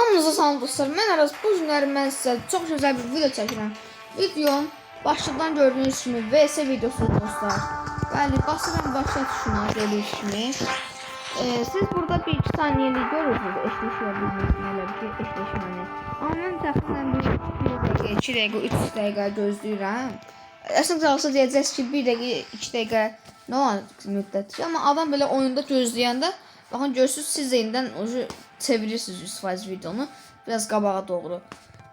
Hamınıza salam dostlar. Mən Araz bu günləri mən sizə çox gözəl bir video çəkirəm. Videom başlıqdan gördüyünüz kimi VS videosu dostlar. Bəli, basıram başlat şuna gördüyünüz kimi. Ee, siz burada bir iki saniyelik görürsünüz eşleşmə bilmiyorsunuz elə ki eşleşməni. Amma mən təxminən bir, bir dəqiqə, iki dəqiqə, üç dəqiqə gözləyirəm. Əslində olsa deyəcəksiniz ki, bir dəqiqə, iki dəqiqə nə var müddət. Amma adam belə oyunda gözləyəndə baxın görürsüz siz də indidən çevirirsiniz 100% videonu biraz qabağa doğru.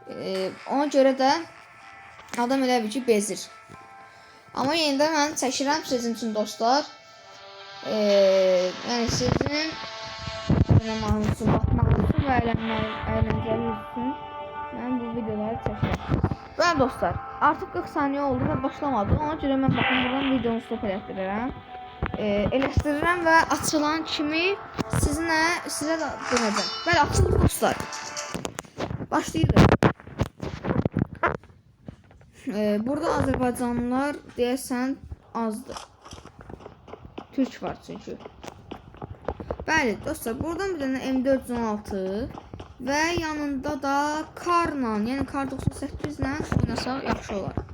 Ee, ona görə də adam elə bir ki bezir. Amma yenə də mən çəkirəm sizin üçün dostlar. Ee, yəni sizin oynamağınız üçün, baxmağınız üçün və əyləncəniz üçün mən bu videoları çəkirəm. Və dostlar, artıq 40 saniyə oldu və başlamadı. Ona görə mən baxın buradan videonu stop elətdirirəm. E, elətdirirəm və açılan kimi sizinlə sizə də dönəcəm. Bəli, açıldı dostlar. Başlayırıq. E, burada Azərbaycanlılar deyəsən azdır. Türk var çünki. Bəli, dostlar, buradan bir dənə M416 və yanında da karla, yəni kar 98 ilə oynasaq yaxşı olar.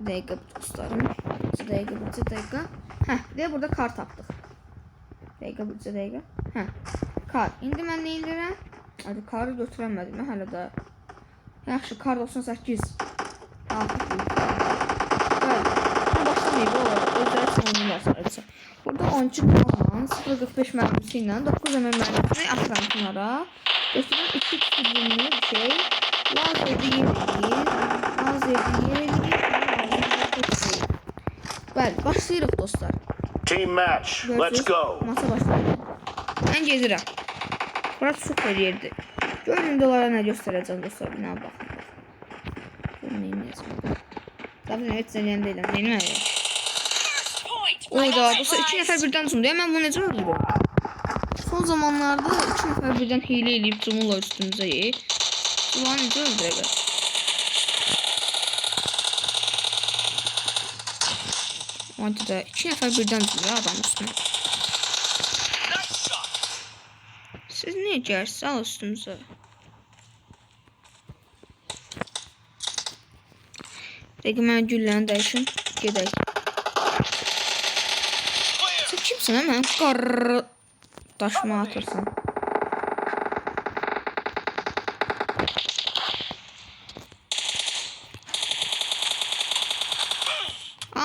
Bir dəqiqə dostlarım. Bir dəqiqə, bir dəqiqə. Hə, və burada kar tapdıq. Dəqiqə, bir dəqiqə. Hə. Kar. İndi mən nə edirəm? Hadi karı götürəmədim hələ də. Yaxşı, kar 98. Artıq. Bəli. Başlamayıb olar. Özləri var sadəcə. Burada 13 kalan 0.45 mərmisi ilə 9 mm mərmisini atıram kənara. Götürüm 2 küçüklüğünü bir şey. Lazerdi yenilir. Lazerdi yenilir. Bəli, başlayırıq dostlar. Team match. Let's go. Masa başlayırıq. Mən gedirəm. Burası super yerdir. Görün indi onlara nə göstərəcəm dostlar. Bina baxın. Görün neyinəcəm. Tabii evet zələn deyiləm. Neynəyəm? Oyda dostlar iki nəfər birdən cumdu. Ya mən bunu necə öldürürüm? Son zamanlarda iki nəfər birdən hile eləyib cumurlar üstümüzə. Ulan necə öldürəcək? Hadi da iki nəfər birdən cumur adam üstünə. Siz niyə gərsiniz al üstümüzə? Dəqiq mən gülləni dəyişim. Gedək. Sen kimsin hemen? Kar taşma atırsın.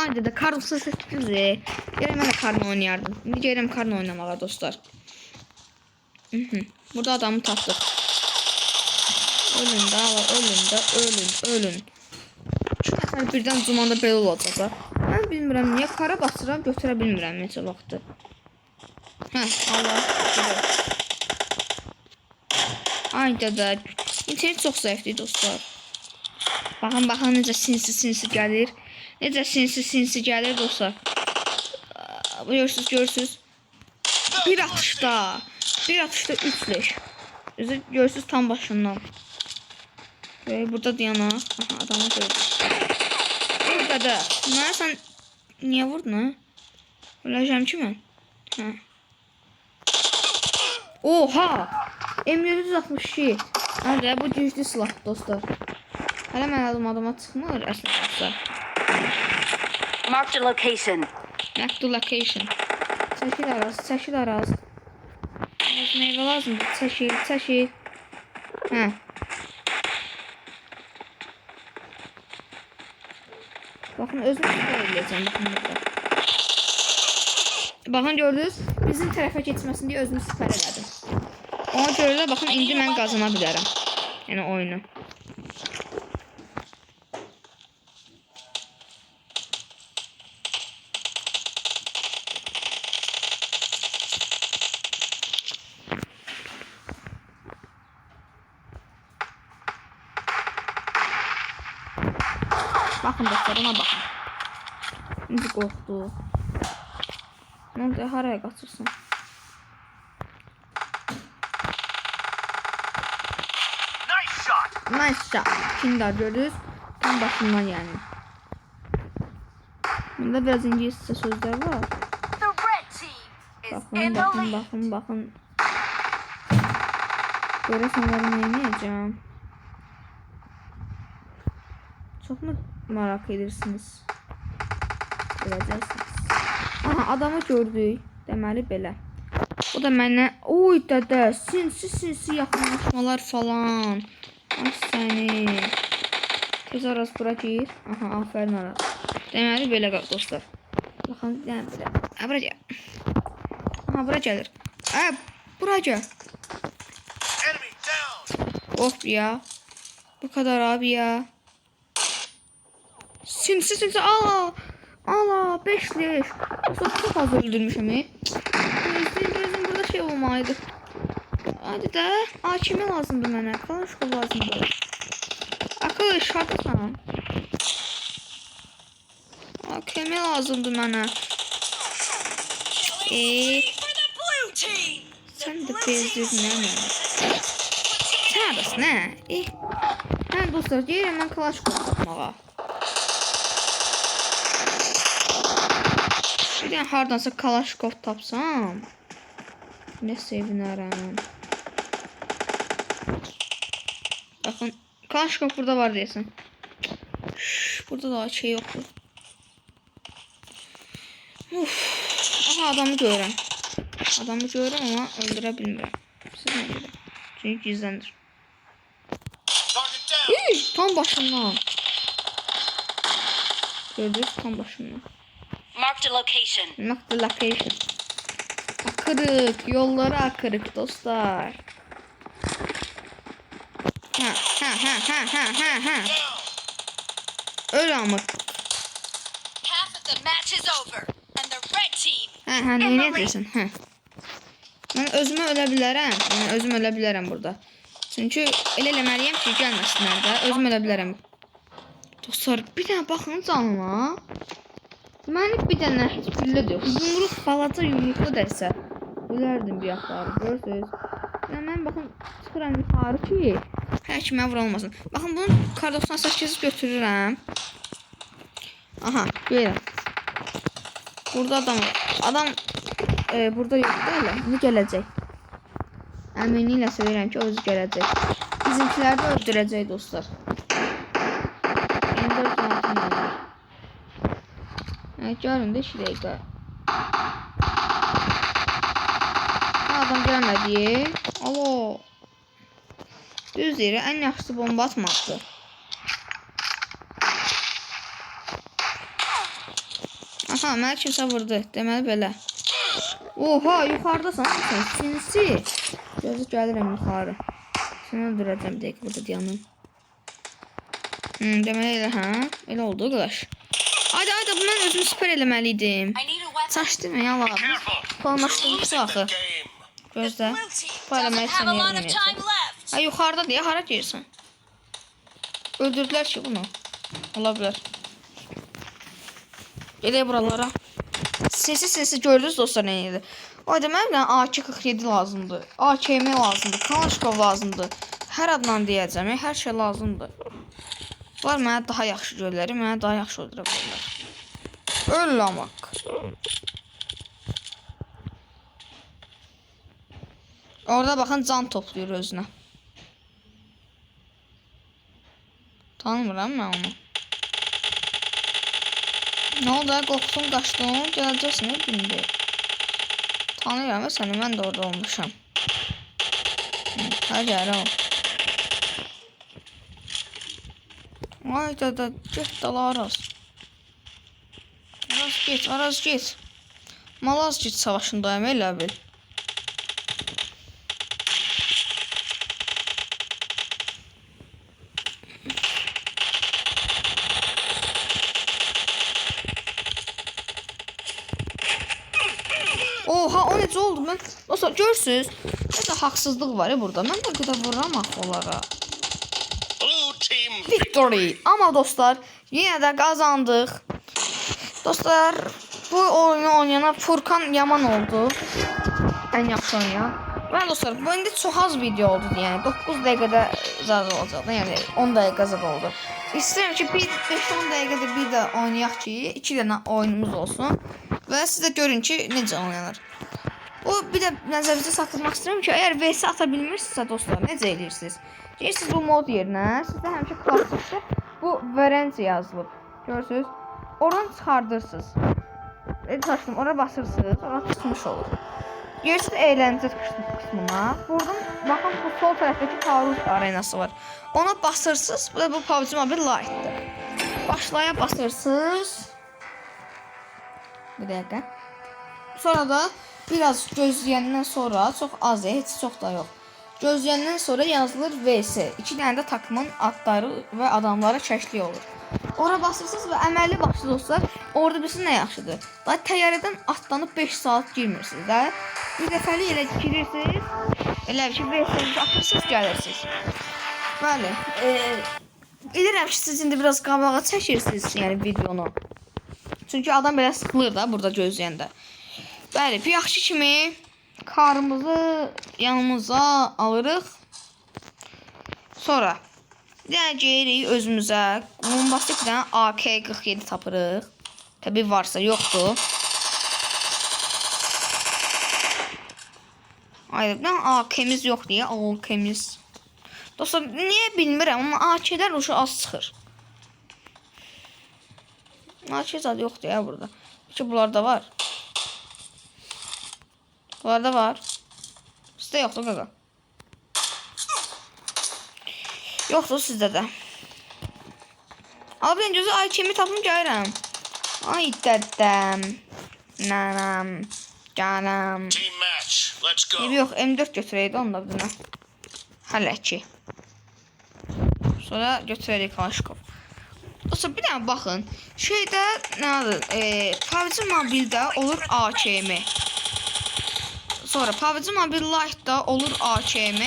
Haydi de kar olsa seçkinizi. Gelin ben de karnı oynayardım. Şimdi gelin karnı oynamalar dostlar. Hı. Burada adamı taptık. Ölün daha var. Ölün de ölün ölün. Şu nəfər birdən cumanda belə olacaqlar. Mən bilmirəm niyə kara basıram, götürə bilmirəm neçə vaxtı. Hə, Allah. Ay dədə. İnternet çox zəifdir dostlar. Baxın, baxın necə sinsi sinsi gəlir. Necə sinsi sinsi gəlir dostlar. Görürsüz, görürsüz. Bir atışda. Bir atışda 3 leş. Özü görürsüz tam başından. Ve burada Diana. Aha adamı gördüm. Burada da. Bunlara sen niye vurdun ha? Öleceğim ki ben. Ha. Oha! M762. Hadi bu güçlü silah dostlar. Hələ mən adama çıxmır əslində. Marked a location. Back to location. Çəkil araz, çəkil araz. Az meyvə lazımdır. Çəkil, çəkil. Hə. Bakın özümü söyleyeceğim. Bakın burada. Bakın gördünüz. Bizim tərəfə keçməsin deyə özümü süper elədim. Ona görə də baxın indi mən qazana bilərəm. Yəni oyunu. Bakın dostlar ona bakın. İndi qorxdu. Nə oldu? Haraya qaçırsan? Nice shot. Nice shot. Kindar görürüz. Tam başından yani. Bunda biraz İngilizce sözler var. Bakın bakın bakın bakın. Görəsən onları neynəyəcəm? Maraq edirsiniz? Görəcəksiniz. Aha, adamı gördük. Deməli belə. O da mənə, oy dədə, sinsi sinsi yaxınlaşmalar falan. Ay səni. Tez Aras bura gir. Aha, aferin Aras. Deməli belə dostlar. Baxın, yəni belə. Ha, bura gəl. Aha, bura gəlir. Ə, bura gəl. Of ya. Bu kadar abi ya. Sinsi sinsi ala. Ala 5 leş. Çok çok az öldürmüşüm. he. Bizim bizim burada şey olmalıydı. Hadi de hakime lazımdı mənə. Kalaşko lazımdı. Akıl şartsan. Hakime lazımdı mənə. Eee For the blue team. sen de bezdin ne Sen arasın ne? İyi. Ben dostlar gelin ben Kalaşko satmağa. Dənə hardansa Kalaşkov tapsam. Ne sevinərəm. Bakın Kalaşkov burada var deyəsən. Burada da şey yoktu. Uf. Aha adamı görürəm. Adamı görürəm amma öldürə bilmirəm. Siz nə görə? Çünki gizləndir. Üy, tam başımdan. Gördünüz tam başımdan. Marked a location. Mark the location. Akırık, yolları akırık dostlar. Ha ha ha ha ha ha ha. Öl. Half of the match is over, and the red team. Ha ha ne diyorsun? Ha. Ben özümü ölə bilərəm. Yəni özüm ölə bilərəm burada. Çünki elə eləməliyəm ki, gəlməsinlər də. Özüm ölə bilərəm. Dostlar, bir dənə baxın canıma. Məni bir dənə heç güllə də yox. Yumruq balaca yumruqlu dərsə. Ölərdim bir? Yəni mən baxın çıxıram yuxarı ki, hər kimə vurulmasın. Baxın bunu kar 98 götürürəm. Aha, görürəm. Burada adam var. Adam e, burada yok değil mi? İndi gələcək. Əminliklə söyləyirəm ki, özü gələcək. Bizimkiləri də öldürəcək dostlar. Görün də 2 dəqiqə. Ha, adam gəlmədi. Alo. Düz deyir, ən yaxşısı bomba atmaqdır. Aha, mənə kimsə vurdu. Deməli belə. Oha, yuxarıdasan sən sinsi. Gözü gəlirəm yuxarı. Səni öldürəcəm dəqiqə burada dayanım. Hmm, deməli elə hə? Elə oldu qardaş. Haydi haydi bu mən özümü süper eləməli idim. I need a weapon. Saçdı mı yala? Careful. Planlaşdırmışdı Losing axı. Gözlə. Yerim time left. Ha yuxarıda deyə hara girsən? Öldürdülər ki bunu. Ola bilər. Gedək buralara. Sesi sesi gördünüz dostlar nə idi? O demək mən AK-47 lazımdır. AKM lazımdır. Kalaşkov lazımdır. Hər adla deyəcəm, hər şey lazımdır. Var mənə daha yaxşı gölləri, mənə daha yaxşı öldürə bilərlər. Öl lamaq. Orada baxın can toplayır özünə. Tanımıram mən onu. Nə oldu? Qorxdun, qaçdın, gələcəksən indi. Tanıyıram səni, mən də orada olmuşam. Hə, gəl o. Ay get dala Araz. Araz get, Araz get. Malaz get savaşındayım elə bil. Oha o necə oldu mən? Dostlar görürsüz? Necə haqsızlıq var ya burada. Mən də qədər vururam axı onlara. Victory. Amma dostlar yenə də qazandıq. Dostlar bu oyunu oynayana Furkan yaman oldu. Ən yaxşı oynayan. Və dostlar bu indi çox az video oldu. Yəni 9 dəqiqədə zad olacaq. Yəni 10 dəqiqə zad oldu. İstəyirəm ki bir 5-10 dəqiqədə bir də oynayaq ki, 2 dənə oyunumuz olsun və siz də görün ki necə oynanır. O bir də nəzərinizə çatdırmaq istəyirəm ki, əgər VS ata bilmirsinizsə dostlar, necə edirsiniz? Girirsiniz bu mod yerinə, sizdə həmişə klassikdə bu variant yazılıb. Görürsüz? Oradan çıxardırsınız. E, taşdım, ora basırsınız, ora tutmuş olur. Girirsiniz eğlence qismına. Buradan baxın bu sol tərəfdəki taarruz arenası var. Ona basırsınız. Bu da bu PUBG Mobile Lite-dir. Başlaya basırsınız. Bir dəqiqə. Sonra da biraz gözləyəndən sonra çox az, heç çox da yox. Gözləyəndən sonra yazılır VS. 2 dənə də takımın adları və adamları kəşli olur. Ora basırsınız və əməlli başlı dostlar, orada bilsin nə yaxşıdır. Da təyyarədən atlanıb 5 saat girmirsiniz də. Bir dəfəlik elə girirsiniz. Elə ki VS-ni atırsınız, gəlirsiniz. Bəli. E, bilirəm ki, siz indi biraz qabağa çəkirsiniz, yəni videonu. Çünki adam belə sıxılır da burada gözləyəndə. Bəli, bir yaxşı kimi karımızı yanımıza alırıq. Sonra gedirik özümüzə bombastik bir dənə AK-47 tapırıq. Təbii varsa, yoxdur. Dənə AK-miz yox deyə AK-miz. Dostlar, niyə bilmirəm, amma AK-lər uşu az çıxır. AK zad yoxdur ya burada. Ki bunlarda var. Bunlarda var. Sizdə yoxdur qaqa. Yoxdur sizdə də. Abi gözü ay kimi tapım gəlirəm. Ay dədəm. Nənəm. Canım. Team match. Let's go. Evi yox, M4 götürəydi onda bir dənə. Hələ ki. Sonra götürərik Kalaşkov. Dostlar bir dənə baxın. Şeydə nədir? E, PUBG Mobile-də olur AKM. Sonra PUBG Mobile Lite-da olur AKM.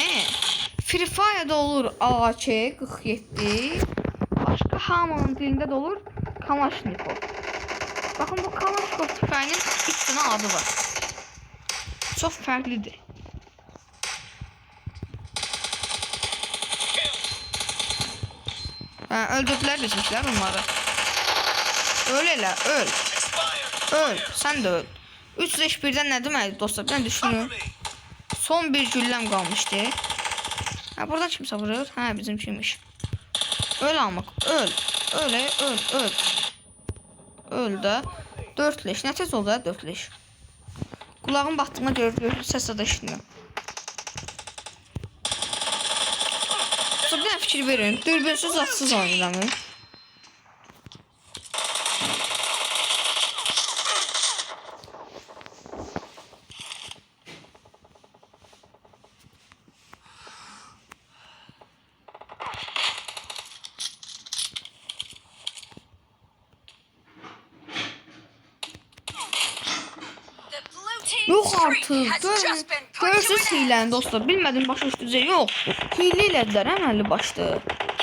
Free Fire-da olur AK-47. Başqa hamının dilində də olur Kalashnikov. Baxın bu Kalashnikov tüfəyinin 3 dənə adı var. Çox fərqlidir. Hə, öldürdülər bizimkilər onları. Öl elə, öl. Öl, sən də öl. 3 leş birdən nə deməkdir dostlar? Ben me. Son bir gülləm qalmışdı. Hə, burada kimsə vurur? Hə, bizimkiymiş. Öl almaq, öl. Ey, öl, öl. Öl də. 4 leş. Nə tez oldu ha 4 leş. Qulağım batdığına görə görür, səs də eşitmirəm. Sonra bir fikir verin. Dürbünsüz atsız oynayıram. To görürsüz an end. hiləni dostlar. Bilmədim başa düşdünüz yox. Hiylə elədilər əməlli başlı.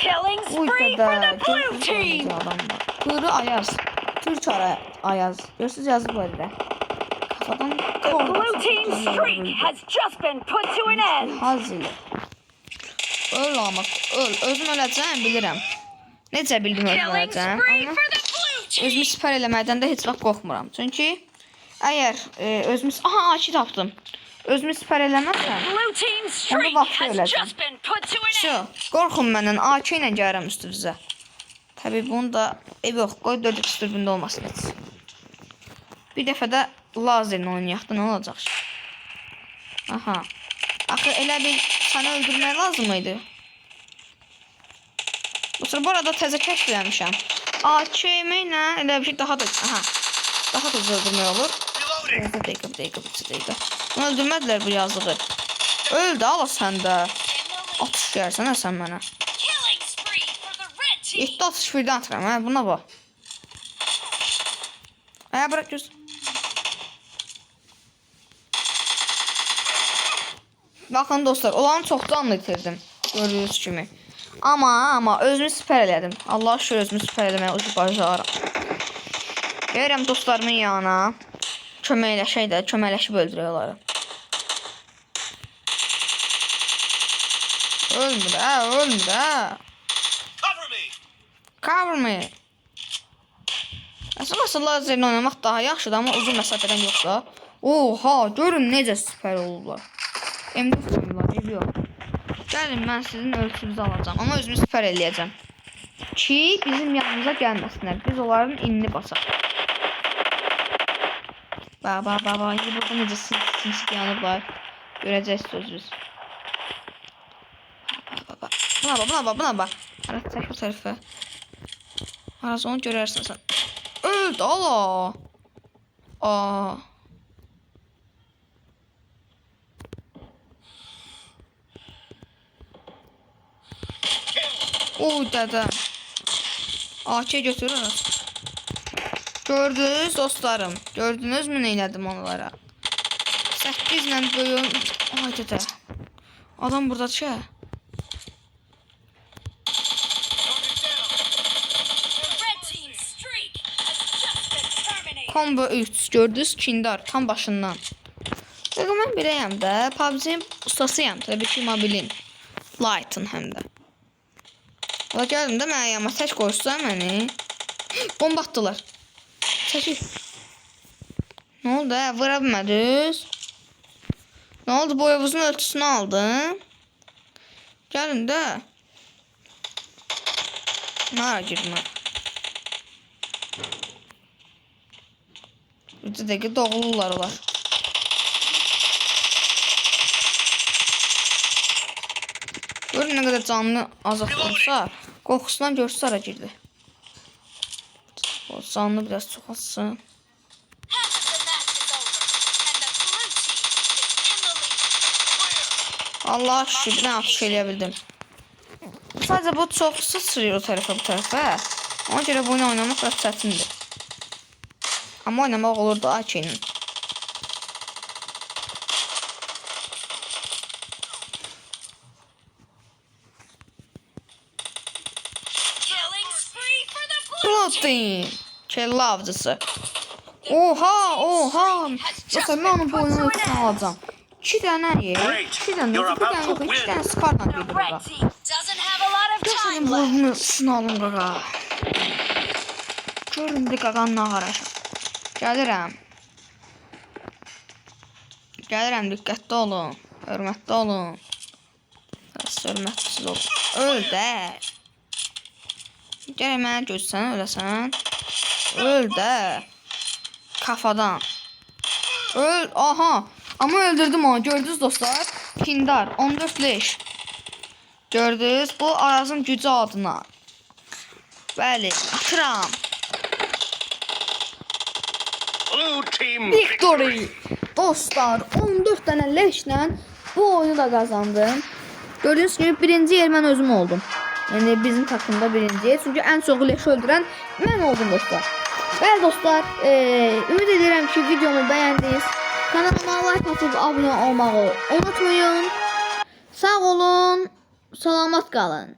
Killing Uy spree dədə. for the blue görürsüz team. oynayıcı adamlar. Qırı Ayaz. Türk ara Ayaz. Görürsüz yazıb orada. Kafadan The blue team's streak has just been put to an end. Haz ilə. Öl almaq, öl. Özüm öləcəm, bilirəm. Necə bildim öləcəm. özümü sipər eləməkdən də heç vaxt qorxmuram. Çünki əgər e, özümü aha aki tapdım. Özümü sipər eləməsəm, streak vaxt öləcəm. Şu, qorxun məndən AK ilə gəlirəm üstünüzə. Təbii bunu da ev yox, qoy 4x dürbündə olmasın heç. Bir dəfə də lazerlə oynayaq da nə olacaq? Aha. Axı elə bir səni öldürmək lazım idi. Bu sıra bu arada təzə kəşf eləmişəm. AKM ilə elə bir şey daha da aha. Daha da öldürmək olur. Bir dəqiqə, bir dəqiqə, bir. Bunu öldürmədilər bu yazığı. Öl də ala sən də. Atış gəlsən sən mənə. 7 atış birdən atıram hə, buna bax. Hə, bırak göz. Baxın dostlar, olanı çoxdan itirdim. Gördüyünüz kimi. Amma, amma özümü sipər elədim. Allah şükür özümü sipər eləməyə ucu bacarıram. Gəlirəm dostlarımın yanına. Köməkləşək də, köməkləşib öldürək onları. Ölmür hə, ölmür hə. Cover me. Cover me. Əslində lazerlə oynamaq daha yaxşıdır, amma uzun məsafədən yox da. Oha, görün necə süper olurlar. M4 oynuyorlar, ev yox. Gəlin mən sizin ölçünüzü alacağım, amma özümü süper eləyəcəm. Ki bizim yanımıza gəlməsinlər. Biz onların inini basaq. Ba ba ba ba, indi burada necə sinsi yanıblar. Görəcəksiniz biz. Ba, ba, ba. Buna bax, buna bax, buna bax. Ara çək bu tərəfə. Arası onu görərsən sən. Öldü ala. Aa. Oy dədə. AK götürür. Gördünüz dostlarım. Gördünüzmü nə elədim onlara? 8 ilə böyüyüm. Ay dədə. Adam burada çə. Terminated. Combo 3 gördünüz Kindar tam başından. Bakın ben bireyim də PUBG ustasıyam tabii ki mobilin. Light'ın həm də. Ola gəldim də mənə yama tək qoysa məni. Bomba atdılar. Nə oldu? hə? Vura bilmədiniz? Nə oldu? Boyavuzun ölçüsünü aldım. Gəlin də. Nara girdim mən. Bir də dəqiqə doğulurlar olar. Görün nə qədər canlı azaltılsa, qoxusundan görsə ara girdi. O canlı biraz lead. Allah şükür ben atış eləyə. Sadəcə bu çox sıçrayır o tərəfə bu tərəfə. Ona görə bu oyunu oynamaq biraz çətindir. Amma oynamaq olur da AK ilə. Killing spree for the team. Kelle avcısı. Oha, oha. Mən onun boyunu ölçüsünü alacağım. İki dənə yer, iki dənə, You're bir to yox, iki dənə skarla red bura. team doesn't have a lot of Görün time left. boyunu ölçüsünü alın qaqa. Görün bir qaqanın ağaraşım. Gəlirəm. Gəlirəm, diqqətli olun. Hörmətli olun. Hörmətsiz olun. Öl də. Gərək mənə gözsən, öləsən. Öl də. Kafadan. Öl, aha. Amma öldürdüm onu, gördünüz dostlar. Pindar, 14 leş. Gördünüz, bu Arazın gücü adına. Bəli, atıram. Victory. Dostlar 14 tane leşlə bu oyunu da kazandım. Gördüğünüz gibi birinci yer mən özüm oldum. Yani bizim takımda birinci. Çünkü en çok leş öldüren mən oldum dostlar. Bəli dostlar, e, ümid edirəm ki videomu beğendiniz. Kanalıma like atıp abone olmağı unutmayın. Sağ olun, salamat qalın.